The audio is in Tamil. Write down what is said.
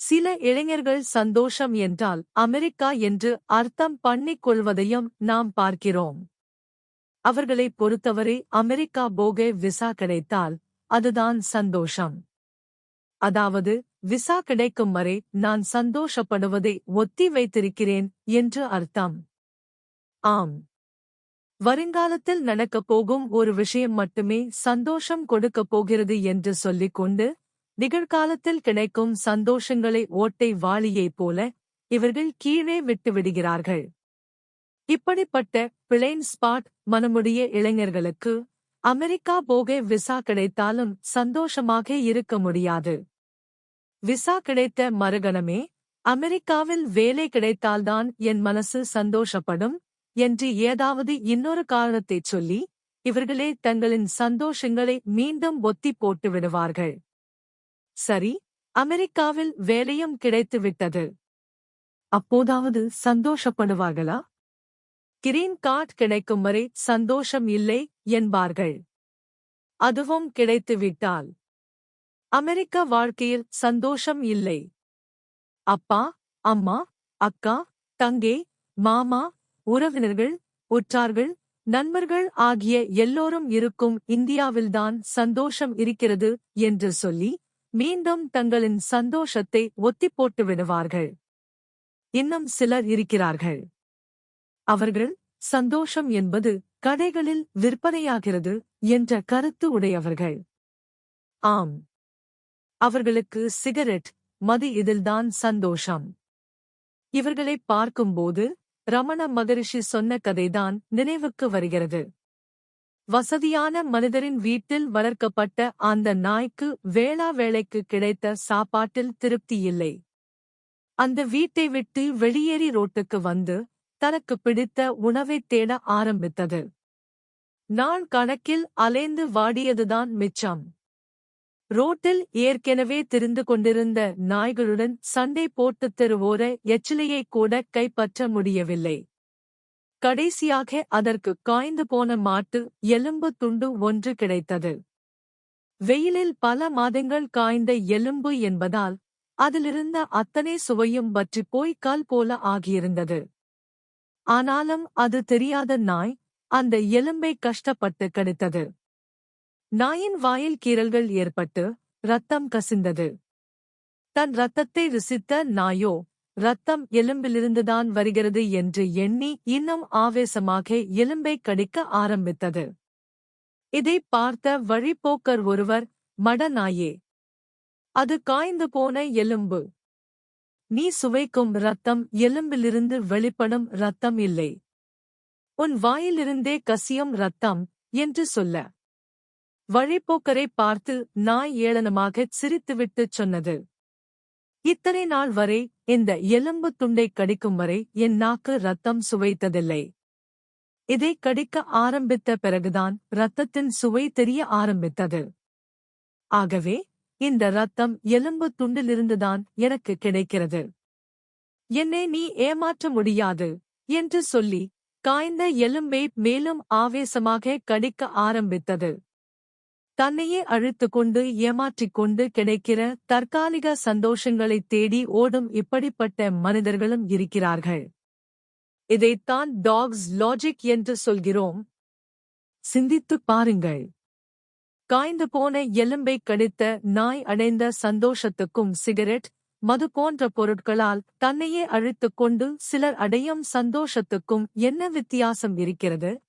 சில இளைஞர்கள் சந்தோஷம் என்றால் அமெரிக்கா என்று அர்த்தம் பண்ணிக் கொள்வதையும் நாம் பார்க்கிறோம். அவர்களைப் பொறுத்தவரை அமெரிக்கா போக விசா கிடைத்தால் அதுதான் சந்தோஷம். அதாவது விசா கிடைக்கும் வரை நான் சந்தோஷப்படுவதை ஒத்தி வைத்திருக்கிறேன் என்று அர்த்தம். ஆம். வருங்காலத்தில் நடக்கப் போகும் ஒரு விஷயம் மட்டுமே சந்தோஷம் கொடுக்கப் போகிறது என்று சொல்லிக் கொண்டு நிகழ்காலத்தில் கிடைக்கும் சந்தோஷங்களை ஓட்டை வாளியைப் போல இவர்கள் கீழே விட்டு விடுகிறார்கள் இப்படிப்பட்ட பிளேன் ஸ்பாட் மனமுடைய இளைஞர்களுக்கு அமெரிக்கா போக விசா கிடைத்தாலும் சந்தோஷமாக இருக்க முடியாது. விசா கிடைத்த மறுகணமே அமெரிக்காவில் வேலை கிடைத்தால்தான் என் மனசு சந்தோஷப்படும் என்று ஏதாவது இன்னொரு காரணத்தைச் சொல்லி இவர்களே தங்களின் சந்தோஷங்களை மீண்டும் ஒத்தி போட்டு விடுவார்கள் சரி அமெரிக்காவில் வேலையும் கிடைத்துவிட்டது. அப்போதாவது சந்தோஷப்படுவார்களா? கிரீன் கார்டு கிடைக்கும் வரை சந்தோஷம் இல்லை என்பார்கள். அதுவும் கிடைத்துவிட்டால். அமெரிக்க வாழ்க்கையில் சந்தோஷம் இல்லை. அப்பா அம்மா அக்கா தங்கே மாமா உறவினர்கள் உற்றார்கள் நண்பர்கள் ஆகிய எல்லோரும் இருக்கும் இந்தியாவில்தான் சந்தோஷம் இருக்கிறது என்று சொல்லி மீண்டும் தங்களின் சந்தோஷத்தை ஒத்திப்போட்டு விடுவார்கள். இன்னும் சிலர் இருக்கிறார்கள். அவர்கள் சந்தோஷம் என்பது கடைகளில் விற்பனையாகிறது என்ற கருத்து உடையவர்கள். ஆம். அவர்களுக்கு சிகரெட் மது இதில்தான் சந்தோஷம். இவர்களைப் பார்க்கும்போது ரமண மகரிஷி சொன்ன கதைதான் நினைவுக்கு வருகிறது. வசதியான மனிதரின் வீட்டில் வளர்க்கப்பட்ட அந்த நாய்க்கு வேளா வேளைக்கு கிடைத்த சாப்பாட்டில் திருப்தி இல்லை. அந்த வீட்டை விட்டு வெளியேறி ரோட்டுக்கு வந்து தனக்கு பிடித்த உணவைத் தேட ஆரம்பித்தது. நாள் கணக்கில் அலைந்து வாடியதுதான் மிச்சம். ரோட்டில் ஏற்கெனவே திரிந்து கொண்டிருந்த நாய்களுடன் சண்டை போட்டுத் தெருவோர எச்சிலையை கூட கைப்பற்ற முடியவில்லை. கடைசியாக அதற்கு காய்ந்து போன மாட்டு எலும்பு துண்டு ஒன்று கிடைத்தது. வெயிலில் பல மாதங்கள் காய்ந்த எலும்பு என்பதால் அதிலிருந்த அத்தனை சுவையும் பற்றிப் போய் போல ஆகியிருந்தது. ஆனாலும் அது தெரியாத நாய் அந்த எலும்பை கஷ்டப்பட்டு கடித்தது. நாயின் வாயில் கீறல்கள் ஏற்பட்டு ரத்தம் கசிந்தது. தன் ரத்தத்தை ருசித்த நாயோ ரத்தம் எலும்பிலிருந்துதான் வருகிறது என்று எண்ணி இன்னும் ஆவேசமாக எலும்பை கடிக்க ஆரம்பித்தது. இதை பார்த்த வழிப்போக்கர் ஒருவர் மட நாயே அது காய்ந்து போன எலும்பு. நீ சுவைக்கும் ரத்தம் எலும்பிலிருந்து வெளிப்படும் ரத்தம் இல்லை. உன் வாயிலிருந்தே கசியும் ரத்தம் என்று சொல்ல. வழிப்போக்கரை பார்த்து நாய் ஏளனமாகச் சிரித்துவிட்டுச் சொன்னது. இத்தனை நாள் வரை இந்த எலும்பு துண்டை கடிக்கும் வரை என் நாக்கு ரத்தம் சுவைத்ததில்லை. இதை கடிக்க ஆரம்பித்த பிறகுதான் ரத்தத்தின் சுவை தெரிய ஆரம்பித்தது. ஆகவே இந்த ரத்தம் எலும்பு துண்டிலிருந்துதான் எனக்கு கிடைக்கிறது. என்னை நீ ஏமாற்ற முடியாது என்று சொல்லி காய்ந்த எலும்பை மேலும் ஆவேசமாக கடிக்க ஆரம்பித்தது. தன்னையே அழுத்து கொண்டு ஏமாற்றிக் கொண்டு கிடைக்கிற தற்காலிக சந்தோஷங்களைத் தேடி ஓடும் இப்படிப்பட்ட மனிதர்களும் இருக்கிறார்கள். இதைத்தான் டாக்ஸ் லாஜிக் என்று சொல்கிறோம். சிந்தித்துப் பாருங்கள். காய்ந்து போன எலும்பை கடித்த நாய் அடைந்த சந்தோஷத்துக்கும் சிகரெட் மது போன்ற பொருட்களால் தன்னையே அழித்துக் கொண்டு சிலர் அடையும் சந்தோஷத்துக்கும் என்ன வித்தியாசம் இருக்கிறது?